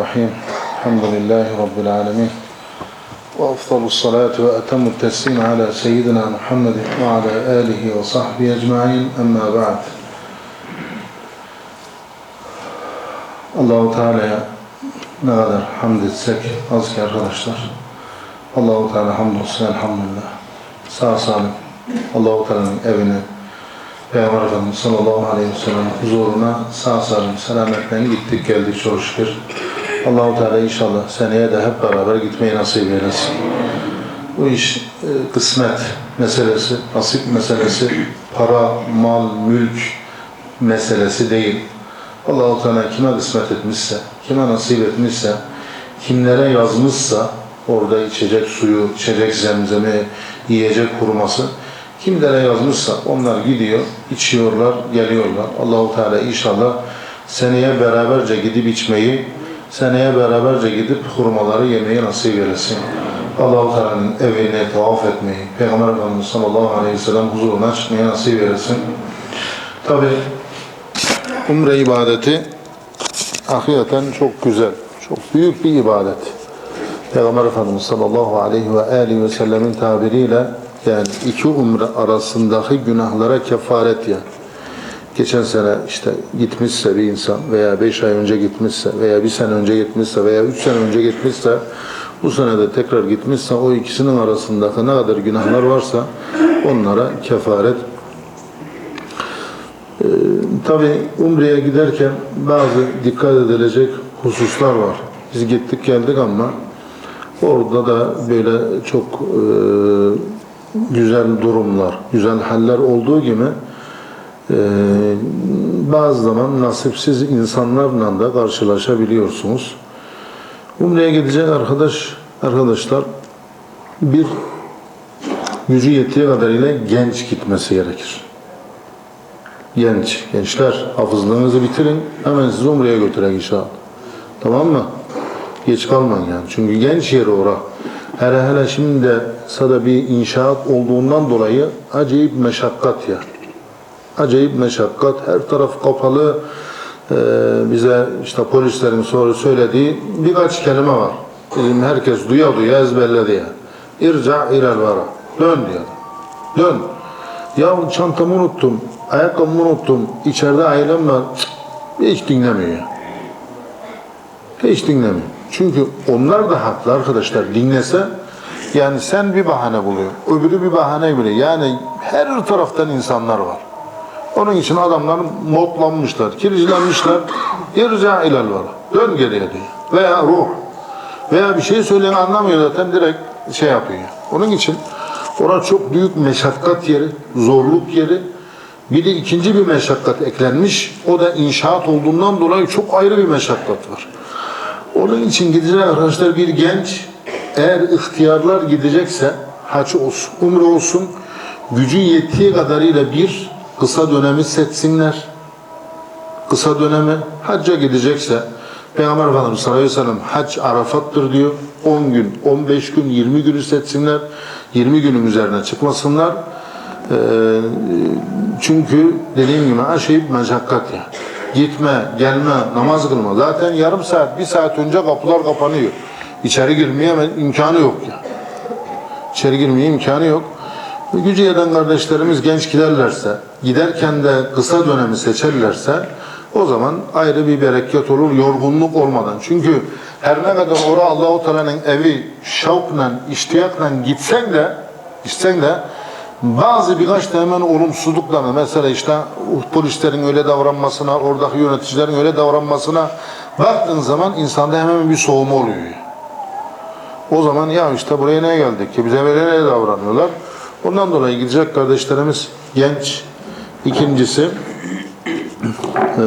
Bismillahirrahmanirrahim. Elhamdülillahi Rabbil alemin. Ve afdalu salatu ve etemu teslim ala seyyidina Muhammedin ve ala alihi ve sahbihi ecmain. Amma ba'd. Allahu Teala'ya ne kadar hamd etsek az ki arkadaşlar. Allahu Teala hamdolsun elhamdülillah. Sağ salim Allahu Teala'nın evine, Peygamber Efendimiz sallallahu aleyhi ve sellem huzuruna sağ salim selametle gittik geldik çok şükür. Allahu Teala inşallah seneye de hep beraber gitmeyi nasip eylesin. Bu iş e, kısmet meselesi, nasip meselesi, para, mal, mülk meselesi değil. Allahu Teala kime kısmet etmişse, kime nasip etmişse, kimlere yazmışsa orada içecek suyu, içecek zemzemi, yiyecek kuruması kimlere yazmışsa onlar gidiyor, içiyorlar, geliyorlar. Allahu Teala inşallah seneye beraberce gidip içmeyi, seneye beraberce gidip hurmaları yemeyi nasip eylesin. Allahu Teala'nın evine tavaf etmeyi, Peygamber Efendimiz sallallahu aleyhi ve sellem huzuruna çıkmayı nasip eylesin. Tabi umre ibadeti hakikaten çok güzel, çok büyük bir ibadet. Peygamber Efendimiz sallallahu aleyhi ve aleyhi ve sellemin tabiriyle yani iki umre arasındaki günahlara kefaret yani. Geçen sene işte gitmişse bir insan veya beş ay önce gitmişse veya bir sene önce gitmişse veya üç sene önce gitmişse bu sene de tekrar gitmişse o ikisinin arasındaki ne kadar günahlar varsa onlara kefaret Tabi Umre'ye giderken bazı dikkat edilecek hususlar var. Biz gittik geldik ama orada da böyle çok e, güzel durumlar, güzel haller olduğu gibi e, bazı zaman nasipsiz insanlarla da karşılaşabiliyorsunuz. Umre'ye gidecek arkadaş arkadaşlar bir gücü yettiği kadarıyla genç gitmesi gerekir genç, gençler hafızlığınızı bitirin. Hemen sizi Umre'ye götürek inşallah. Tamam mı? Geç kalmayın yani. Çünkü genç yeri ora. Hele hele şimdi de sada bir inşaat olduğundan dolayı acayip meşakkat ya. Acayip meşakkat. Her taraf kapalı. Ee, bize işte polislerin sonra söylediği birkaç kelime var. Bizim herkes duya duya ezberledi ya. İrca ilel vara. Dön diyor. Dön. Ya çantamı unuttum, ayakkabımı unuttum, içeride ailem var. Cık, Hiç dinlemiyor. Hiç dinlemiyor. Çünkü onlar da haklı arkadaşlar. Dinlese yani sen bir bahane buluyor. Öbürü bir bahane buluyor. Yani her taraftan insanlar var. Onun için adamlar modlanmışlar, kircilenmişler. Yerca ilal var. Dön geriye diyor. Veya ruh. Veya bir şey söyleyen anlamıyor zaten direkt şey yapıyor. Onun için Orası çok büyük meşakkat yeri, zorluk yeri. Bir de ikinci bir meşakkat eklenmiş. O da inşaat olduğundan dolayı çok ayrı bir meşakkat var. Onun için gidecek arkadaşlar bir genç eğer ihtiyarlar gidecekse haç olsun, umre olsun gücü yettiği kadarıyla bir kısa dönemi seçsinler. Kısa dönemi hacca gidecekse Peygamber Efendimiz sallallahu aleyhi ve sellem hac Arafat'tır diyor. 10 gün, 15 gün, 20 günü seçsinler. 20 günün üzerine çıkmasınlar. Ee, çünkü dediğim gibi her şey meşakkat ya. Gitme, gelme, namaz kılma. Zaten yarım saat, bir saat önce kapılar kapanıyor. İçeri girmeye imkanı yok ya. İçeri girmeye imkanı yok. Gücü yeten kardeşlerimiz genç giderlerse, giderken de kısa dönemi seçerlerse o zaman ayrı bir bereket olur, yorgunluk olmadan. Çünkü her ne kadar oraya Allahu Teala'nın evi şevkle, iştiyakla gitsen de, gitsen de bazı birkaç da hemen olumsuzluklarla mesela işte polislerin öyle davranmasına, oradaki yöneticilerin öyle davranmasına baktığın zaman insanda hemen bir soğuma oluyor. O zaman ya işte buraya ne geldik ki bize böyle ne davranıyorlar. Ondan dolayı gidecek kardeşlerimiz genç. İkincisi e,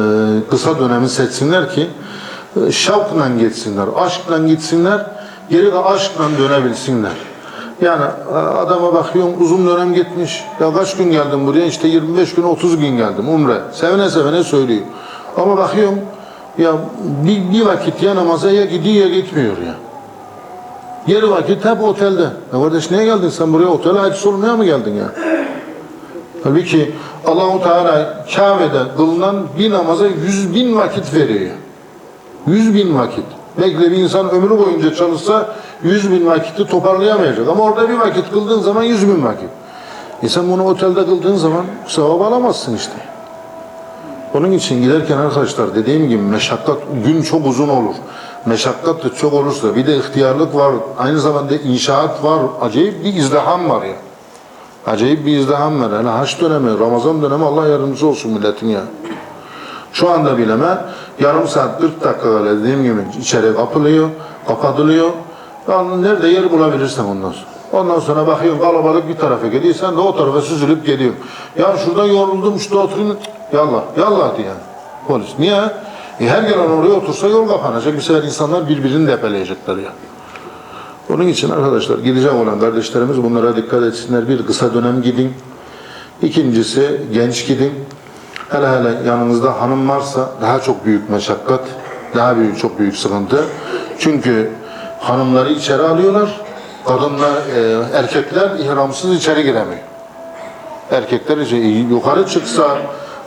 kısa dönemi seçsinler ki e, şavkla geçsinler, aşkla gitsinler, geri de aşkla dönebilsinler. Yani e, adama bakıyorum uzun dönem gitmiş. Ya kaç gün geldim buraya? İşte 25 gün 30 gün geldim umre. Sevene sevene söylüyor. Ama bakıyorum ya bir, bir vakit ya namaza ya gidiyor ya gitmiyor ya. Geri vakit hep otelde. Ya kardeş niye geldin sen buraya? Otele ait sormaya mı geldin ya? Halbuki Allahu Teala Kabe'de kılınan bir namaza yüz bin vakit veriyor. Yüz bin vakit. Belki bir insan ömrü boyunca çalışsa 100 bin vakiti toparlayamayacak. Ama orada bir vakit kıldığın zaman 100 bin vakit. E sen bunu otelde kıldığın zaman sevap alamazsın işte. Onun için giderken arkadaşlar dediğim gibi meşakkat gün çok uzun olur. Meşakkat da çok olursa bir de ihtiyarlık var. Aynı zamanda inşaat var. Acayip bir izdiham var ya. Acayip bir izdiham var. Hele haç dönemi, Ramazan dönemi Allah yardımcısı olsun milletin ya. Şu anda bileme yarım saat 40 dakika öyle dediğim gibi içeri kapılıyor, kapatılıyor. Yani nerede yer bulabilirsen ondan sonra. Ondan sonra bakıyorsun kalabalık bir tarafa gidiyor, sen de o tarafa süzülüp geliyorsun. Ya şuradan yoruldum, şurada oturayım. Yallah, yallah diye. Polis. Niye? E her gelen oraya otursa yol kapanacak. Bir sefer insanlar birbirini depeleyecekler ya. Onun için arkadaşlar gidecek olan kardeşlerimiz bunlara dikkat etsinler. Bir kısa dönem gidin. İkincisi genç gidin. Hele hele yanınızda hanım varsa daha çok büyük meşakkat, daha büyük çok büyük sıkıntı. Çünkü hanımları içeri alıyorlar, kadınlar, e, erkekler ihramsız içeri giremiyor. Erkekler içeri, yukarı çıksa,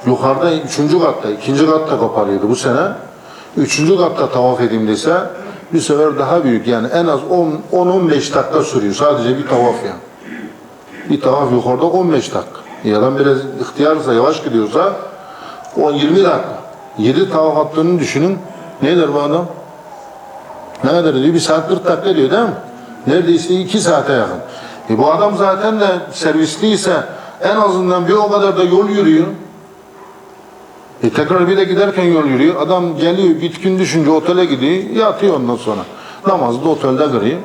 yukarıda üçüncü katta, ikinci katta kapanıyordu bu sene. Üçüncü katta tavaf edeyim dese bir sefer daha büyük yani en az 10-15 dakika sürüyor sadece bir tavaf yani. Bir tavaf yukarıda 15 dakika. Ya adam biraz ihtiyarsa, yavaş gidiyorsa 10-20 dakika. 7 tavaf attığını düşünün. Ne der bu adam? Ne kadar diyor? Bir saat 40 dakika diyor değil mi? Neredeyse 2 saate yakın. E bu adam zaten de servisliyse en azından bir o kadar da yol yürüyor. E tekrar bir de giderken yol yürüyor. Adam geliyor bitkin düşünce otele gidiyor. Yatıyor ondan sonra. Namazı da otelde kırıyor.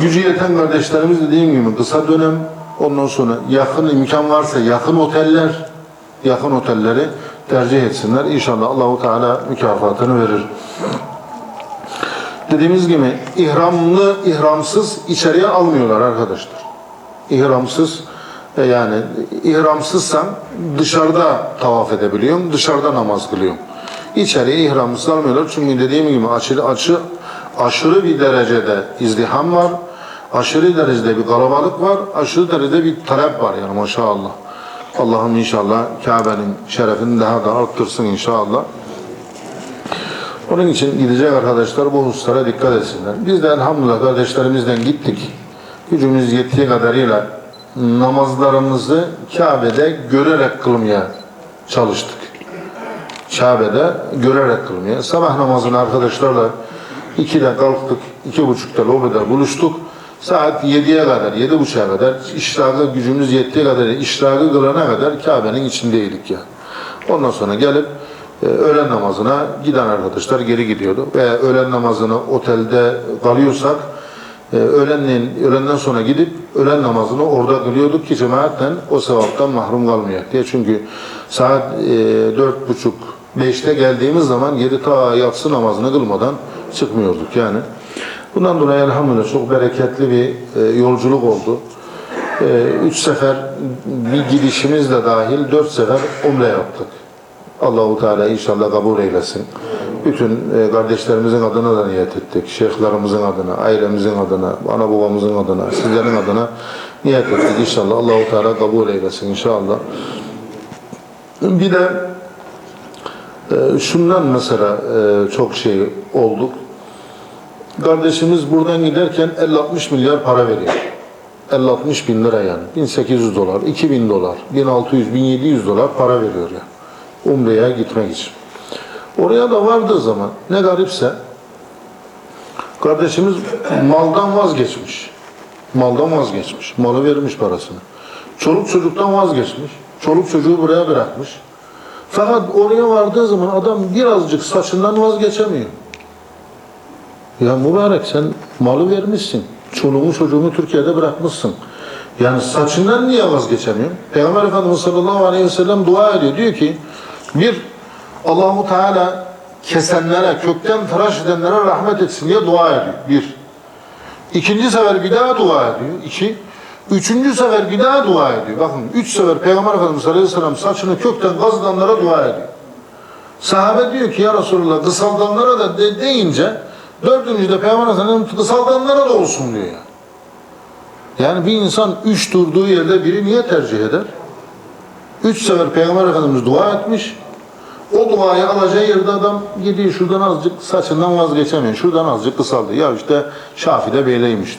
Gücü yeten kardeşlerimiz dediğim gibi kısa dönem ondan sonra yakın imkan varsa yakın oteller yakın otelleri tercih etsinler. İnşallah Allahu Teala mükafatını verir. Dediğimiz gibi ihramlı, ihramsız içeriye almıyorlar arkadaşlar. İhramsız yani ihramsızsan dışarıda tavaf edebiliyorum, dışarıda namaz kılıyorum. İçeriye ihramsız almıyorlar çünkü dediğim gibi aşırı, açı, aşırı bir derecede izdiham var, aşırı derecede bir kalabalık var, aşırı derecede bir talep var yani maşallah. Allah'ım inşallah Kabe'nin şerefini daha da arttırsın inşallah. Onun için gidecek arkadaşlar bu hususlara dikkat etsinler. Biz de elhamdülillah kardeşlerimizden gittik. Gücümüz yettiği kadarıyla namazlarımızı Kabe'de görerek kılmaya çalıştık. Kabe'de görerek kılmaya. Sabah namazını arkadaşlarla 2'de kalktık, iki buçukta lobide buluştuk. Saat 7'ye kadar, 7.30'a kadar işrakı gücümüz yettiği kadar işrakı kılana kadar Kabe'nin içindeydik ya. Ondan sonra gelip e, öğlen namazına giden arkadaşlar geri gidiyordu. Veya öğlen namazını otelde kalıyorsak e, öğlenleyin, öğlenden sonra gidip öğlen namazını orada kılıyorduk ki cemaatten o sevaptan mahrum kalmayak diye. Çünkü saat e, dört buçuk beşte geldiğimiz zaman yedi ta yatsı namazını kılmadan çıkmıyorduk yani. Bundan dolayı elhamdülillah çok bereketli bir e, yolculuk oldu. E, üç sefer bir gidişimiz de dahil dört sefer umre yaptık. Allahu Teala inşallah kabul eylesin. Bütün e, kardeşlerimizin adına da niyet ettik. Şeyhlerimizin adına, ailemizin adına, ana babamızın adına, sizlerin adına niyet ettik inşallah. Allahu Teala kabul eylesin inşallah. Bir de e, şundan mesela e, çok şey olduk. Kardeşimiz buradan giderken 50-60 milyar para veriyor. 50-60 bin lira yani. 1800 dolar, 2000 dolar, 1600, 1700 dolar para veriyor yani. Umre'ye gitmek için. Oraya da vardığı zaman ne garipse kardeşimiz maldan vazgeçmiş. Maldan vazgeçmiş. Malı vermiş parasını. Çoluk çocuktan vazgeçmiş. Çoluk çocuğu buraya bırakmış. Fakat oraya vardığı zaman adam birazcık saçından vazgeçemiyor. Ya mübarek sen malı vermişsin. Çoluğunu çocuğunu Türkiye'de bırakmışsın. Yani saçından niye vazgeçemiyorsun? Peygamber Efendimiz sallallahu aleyhi ve sellem dua ediyor. Diyor ki bir Allahu Teala kesenlere, kökten tıraş edenlere rahmet etsin diye dua ediyor. Bir. İkinci sefer bir daha dua ediyor. İki. Üçüncü sefer bir daha dua ediyor. Bakın üç sefer Peygamber Efendimiz Aleyhisselam saçını kökten kazıdanlara dua ediyor. Sahabe diyor ki ya Resulullah kısaldanlara da de, deyince dördüncüde Peygamber Efendimiz kısaldanlara da olsun diyor ya. Yani bir insan üç durduğu yerde biri niye tercih eder? Üç sefer Peygamber Efendimiz dua etmiş. O duayı alacağı yerde adam gidiyor şuradan azıcık saçından vazgeçemiyor. Şuradan azıcık kısaldı. Ya işte Şafi de böyleymiş.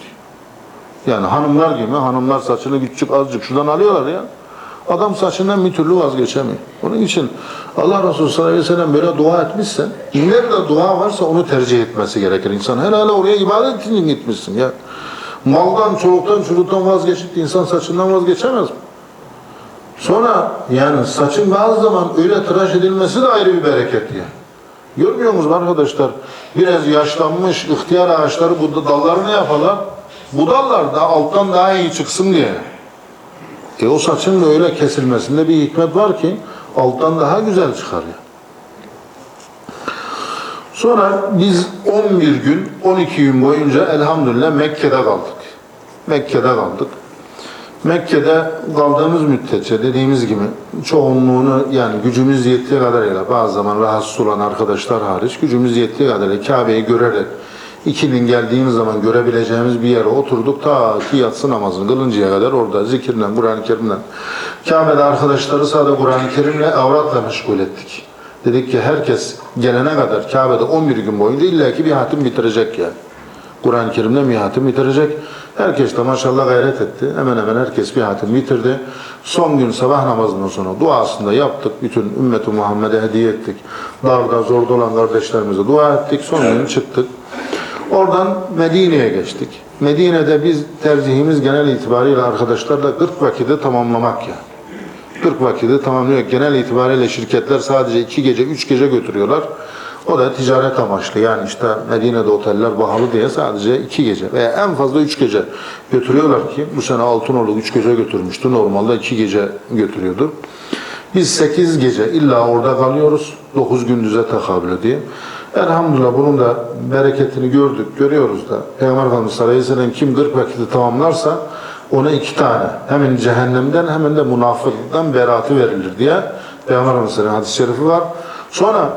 Yani hanımlar gibi hanımlar saçını küçük azıcık şuradan alıyorlar ya. Adam saçından bir türlü vazgeçemiyor. Onun için Allah Resulü sallallahu aleyhi ve sellem böyle dua etmişse, nerede dua varsa onu tercih etmesi gerekir insan. Herhalde oraya ibadet için gitmişsin ya. Maldan, çoluktan, çocuktan vazgeçip insan saçından vazgeçemez mi? Sonra yani saçın bazı zaman öyle tıraş edilmesi de ayrı bir bereket ya. Görmüyor musunuz arkadaşlar? Biraz yaşlanmış ihtiyar ağaçları bu dallarını yaparlar. Bu dallar da alttan daha iyi çıksın diye. E o saçın da öyle kesilmesinde bir hikmet var ki alttan daha güzel çıkar ya. Sonra biz 11 gün, 12 gün boyunca elhamdülillah Mekke'de kaldık. Mekke'de kaldık. Mekke'de kaldığımız müddetçe dediğimiz gibi çoğunluğunu yani gücümüz yettiği kadarıyla bazı zaman rahatsız olan arkadaşlar hariç gücümüz yettiği kadarıyla Kabe'yi görerek ikinin geldiğimiz zaman görebileceğimiz bir yere oturduk ta ki yatsı namazını kılıncaya kadar orada zikirle, Kur'an-ı Kerim'le Kabe'de arkadaşları sadece Kur'an-ı Kerim'le avratla meşgul ettik. Dedik ki herkes gelene kadar Kabe'de 11 gün boyunca illaki bir hatim bitirecek yani. Kur'an-ı Kerim'de bir hatim bitirecek. Herkes de maşallah gayret etti. Hemen hemen herkes bir hatim bitirdi. Son gün sabah namazından sonra duasında yaptık. Bütün ümmeti Muhammed'e hediye ettik. Darda, zorda olan kardeşlerimize dua ettik. Son gün çıktık. Oradan Medine'ye geçtik. Medine'de biz tercihimiz genel itibariyle arkadaşlarla 40 vakiti tamamlamak ya. 40 vakiti tamamlıyor. Genel itibariyle şirketler sadece 2 gece, 3 gece götürüyorlar. O da ticaret amaçlı. Yani işte Medine'de oteller pahalı diye sadece 2 gece veya en fazla 3 gece götürüyorlar ki bu sene Altınordu 3 gece götürmüştü. Normalde 2 gece götürüyordu. Biz 8 gece illa orada kalıyoruz. 9 gündüze tekabül ediyor. Elhamdülillah bunun da bereketini gördük, görüyoruz da. Peygamber Efendimiz sallallahu aleyhi ve sellem kim 40 vakiti tamamlarsa ona iki tane hemen cehennemden hemen de münafıklıktan beratı verilir diye Peygamber Efendimiz'in hadis-i şerifi var. Sonra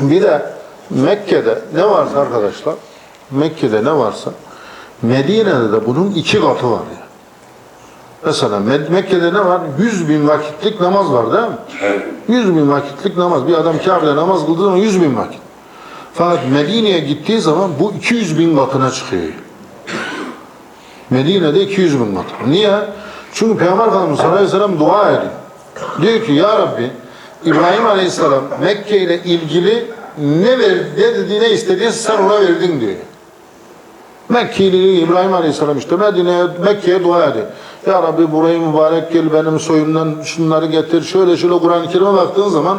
bir de Mekke'de ne varsa arkadaşlar Mekke'de ne varsa Medine'de de bunun iki katı var ya. Mesela Mekke'de ne var? 100 bin vakitlik namaz var değil mi? 100 bin vakitlik namaz. Bir adam Kabe'de namaz kıldığı zaman 100 bin vakit. Fakat Medine'ye gittiği zaman bu 200 bin katına çıkıyor. Medine'de 200 bin kat. Niye? Çünkü Peygamber Efendimiz sallallahu aleyhi ve sellem dua ediyor. Diyor ki ya Rabbi İbrahim Aleyhisselam Mekke ile ilgili ne ver, ne dedi, ne istediyse sen ona verdin diyor. Mekkeli İbrahim Aleyhisselam işte Medine'ye, Mekke'ye dua ediyor. Ya Rabbi burayı mübarek gel benim soyumdan şunları getir. Şöyle şöyle Kur'an-ı Kerim'e baktığın zaman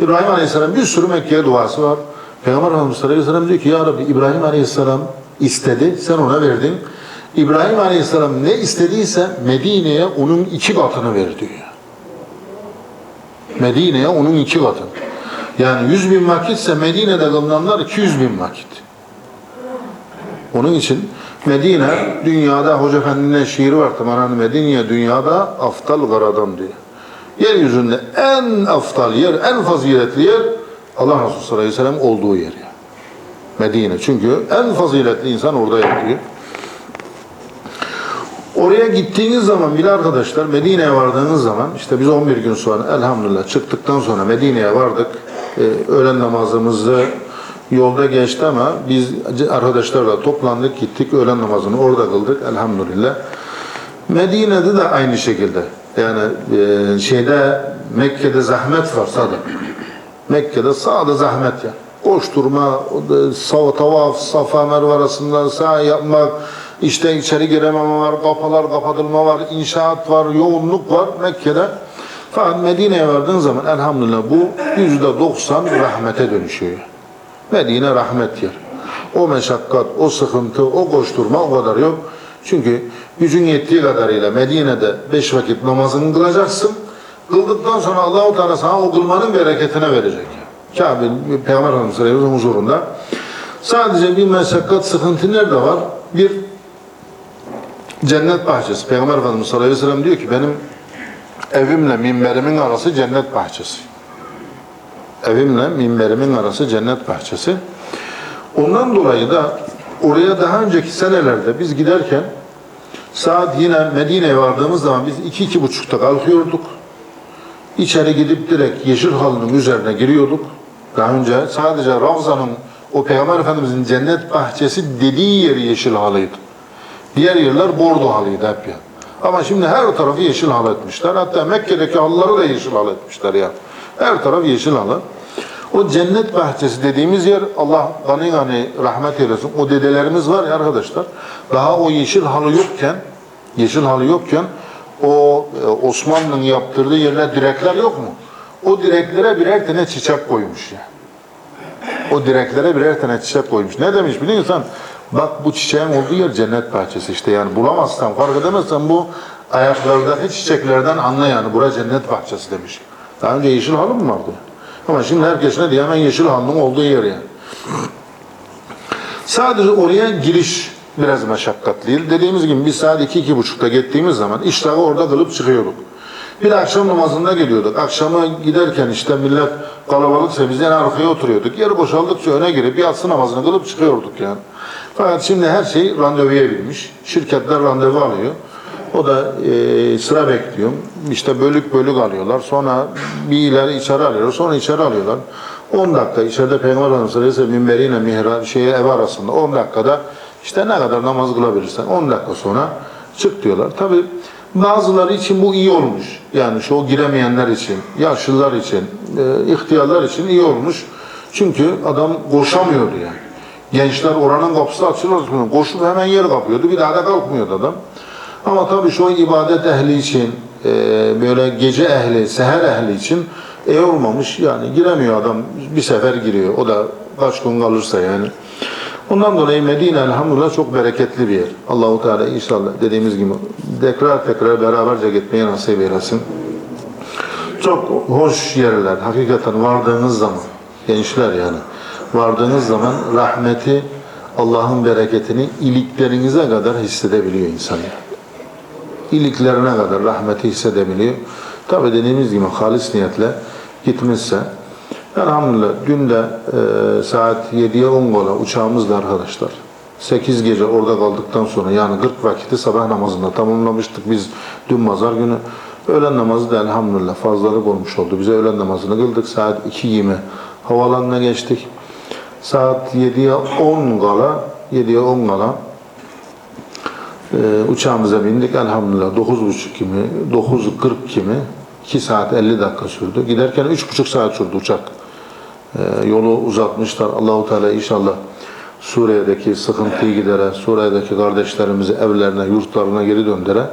İbrahim Aleyhisselam bir sürü Mekke'ye duası var. Peygamber Efendimiz sallallahu aleyhi ve sellem diyor ki ya Rabbi İbrahim Aleyhisselam istedi sen ona verdin. İbrahim Aleyhisselam ne istediyse Medine'ye onun iki katını ver diyor. Medine'ye onun iki katını. Yani 100 bin vakitse Medine'de kılınanlar 200 bin vakit. Onun için Medine dünyada Hoca Efendi'nin şiiri var Tamarhan Medine dünyada aftal garadan diyor. Yeryüzünde en aftal yer, en faziletli yer Allah Resulü sallallahu aleyhi ve sellem olduğu yer. Medine. Çünkü en faziletli insan orada yatıyor. Oraya gittiğiniz zaman bile arkadaşlar Medine'ye vardığınız zaman işte biz 11 gün sonra elhamdülillah çıktıktan sonra Medine'ye vardık. Ee, öğlen namazımızı yolda geçti ama biz arkadaşlarla toplandık gittik öğlen namazını orada kıldık elhamdülillah. Medine'de de aynı şekilde yani e, şeyde Mekke'de zahmet var sadece. Mekke'de sağda zahmet ya. Koşturma, sav, tavaf, safa merve arasında sağ yapmak, işte içeri girememe var, kapılar kapatılma var, inşaat var, yoğunluk var Mekke'de. Fakat Medine'ye vardığın zaman elhamdülillah bu yüzde doksan rahmete dönüşüyor. Medine rahmet yer. O meşakkat, o sıkıntı, o koşturma o kadar yok. Çünkü gücün yettiği kadarıyla Medine'de beş vakit namazını kılacaksın. Kıldıktan sonra Allah-u Teala sana o kılmanın bereketine verecek. Kabe, Peygamber Efendimiz huzurunda. Sadece bir meşakkat sıkıntı nerede var? Bir cennet bahçesi. Peygamber Efendimiz sallallahu aleyhi ve sellem diyor ki benim evimle minberimin arası cennet bahçesi. Evimle minberimin arası cennet bahçesi. Ondan dolayı da oraya daha önceki senelerde biz giderken saat yine Medine'ye vardığımız zaman biz iki iki buçukta kalkıyorduk. içeri gidip direkt yeşil halının üzerine giriyorduk. Daha önce sadece Ravza'nın o Peygamber Efendimizin cennet bahçesi dediği yeri yeşil halıydı. Diğer yerler bordo halıydı hep ya. Ama şimdi her tarafı yeşil halı etmişler. Hatta Mekke'deki halıları da yeşil halı etmişler ya. Her taraf yeşil halı. O cennet bahçesi dediğimiz yer Allah gani gani rahmet eylesin. O dedelerimiz var ya arkadaşlar. Daha o yeşil halı yokken yeşil halı yokken o e, Osmanlı'nın yaptırdığı yerler direkler yok mu? O direklere birer tane çiçek koymuş ya. O direklere birer tane çiçek koymuş. Ne demiş biliyor musun? Bak bu çiçeğin olduğu yer cennet bahçesi işte yani bulamazsan fark edemezsen bu ayaklardaki çiçeklerden anla yani bura cennet bahçesi demiş. Daha önce yeşil halı mı vardı? Ama şimdi herkes ne diyor hemen yeşil halının olduğu yer yani. Sadece oraya giriş biraz meşakkatliydi. Dediğimiz gibi biz saat iki, iki buçukta gittiğimiz zaman iştahı orada kılıp çıkıyorduk. Bir akşam namazında geliyorduk. Akşama giderken işte millet kalabalıksa biz en arkaya oturuyorduk. Yer boşaldıkça öne girip yatsı namazını kılıp çıkıyorduk yani. Fakat şimdi her şey randevuya binmiş. Şirketler randevu alıyor. O da e, sıra bekliyor. İşte bölük bölük alıyorlar. Sonra bir ileri içeri alıyorlar. Sonra içeri alıyorlar. 10 dakika içeride Peygamber Efendimiz Aleyhisselam minberiyle mihrab şeye ev arasında 10 dakikada işte ne kadar namaz kılabilirsen 10 dakika sonra çık diyorlar. Tabi bazıları için bu iyi olmuş. Yani şu giremeyenler için, yaşlılar için, e, ihtiyarlar için iyi olmuş. Çünkü adam koşamıyordu yani. Gençler oranın kapısı açılır. Koşup hemen yer kapıyordu. Bir daha da kalkmıyordu adam. Ama tabii şu ibadet ehli için, e, böyle gece ehli, seher ehli için e olmamış. Yani giremiyor adam. Bir sefer giriyor. O da kaç gün kalırsa yani. Ondan dolayı Medine elhamdülillah çok bereketli bir yer. Allahu Teala inşallah dediğimiz gibi tekrar tekrar beraberce gitmeye nasip eylesin. Çok hoş yerler. Hakikaten vardığınız zaman, gençler yani, vardığınız zaman rahmeti, Allah'ın bereketini iliklerinize kadar hissedebiliyor insan. İliklerine kadar rahmeti hissedebiliyor. Tabi dediğimiz gibi halis niyetle gitmişse Elhamdülillah dün de e, saat 7'ye 10 gola uçağımızla arkadaşlar. 8 gece orada kaldıktan sonra yani 40 vakiti sabah namazında tamamlamıştık biz dün pazar günü. Öğlen namazı da elhamdülillah fazlalık olmuş oldu. Bize öğlen namazını kıldık. Saat 2 gibi havalanına geçtik. Saat 7'ye 10 gala 7'ye 10 gala e, uçağımıza bindik. Elhamdülillah 9.30 kimi, 9.40 kimi 2 saat 50 dakika sürdü. Giderken 3,5 saat sürdü uçak. Ee, yolu uzatmışlar. Allahu Teala inşallah Suriye'deki sıkıntıyı gidere, Suriye'deki kardeşlerimizi evlerine, yurtlarına geri döndüre.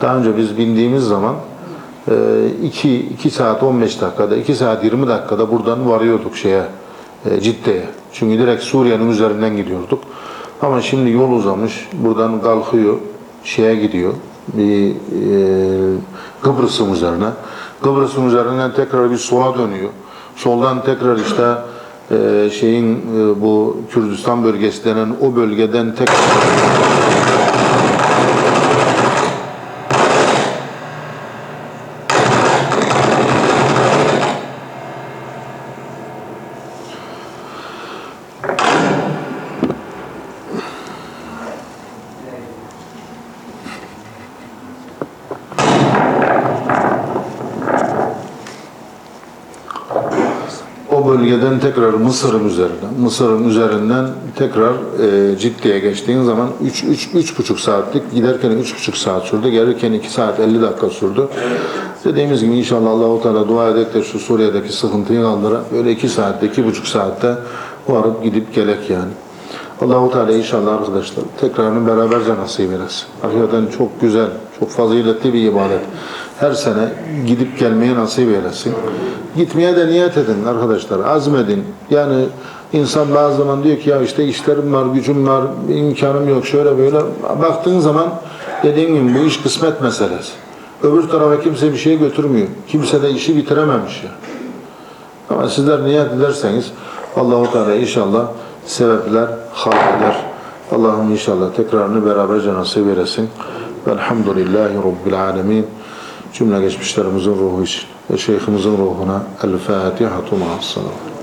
Daha önce biz bindiğimiz zaman 2 e, 2 saat 15 dakikada, 2 saat 20 dakikada buradan varıyorduk şeye e, Cidde'ye. Çünkü direkt Suriye'nin üzerinden gidiyorduk. Ama şimdi yol uzamış. Buradan kalkıyor, şeye gidiyor. Bir e, Kıbrıs'ın üzerine. Kıbrıs'ın üzerinden tekrar bir sola dönüyor. Soldan tekrar işte e, şeyin e, bu Kürdistan bölgesi denen o bölgeden tekrar bölgeden tekrar Mısır'ın üzerinden, Mısır'ın üzerinden tekrar e, Cidde'ye geçtiğin zaman 3 3 3,5 saatlik giderken 3,5 saat sürdü. Gelirken 2 saat 50 dakika sürdü. Dediğimiz gibi inşallah Allahu Teala dua edek de şu Suriye'deki sıkıntıyı kaldıra. Böyle 2 saatte, 2,5 saatte varıp gidip gelek yani. Allahu Teala inşallah arkadaşlar tekrarını beraberce nasip eylesin. Hakikaten çok güzel, çok faziletli bir ibadet. Her sene gidip gelmeye nasip eylesin. Gitmeye de niyet edin arkadaşlar, azmedin. Yani insan bazı zaman diyor ki ya işte işlerim var, gücüm var, imkanım yok, şöyle böyle. Baktığın zaman dediğim gibi bu iş kısmet meselesi. Öbür tarafa kimse bir şey götürmüyor. Kimse de işi bitirememiş ya. Ama sizler niyet ederseniz Allahu Teala inşallah sebepler halk eder. Allah'ım inşallah tekrarını beraberce nasip eylesin. Velhamdülillahi Rabbil alemin. جملة قش بشتر مزن روحي؟ شيخ مزن روحنا الفاتحة مع الصلاة.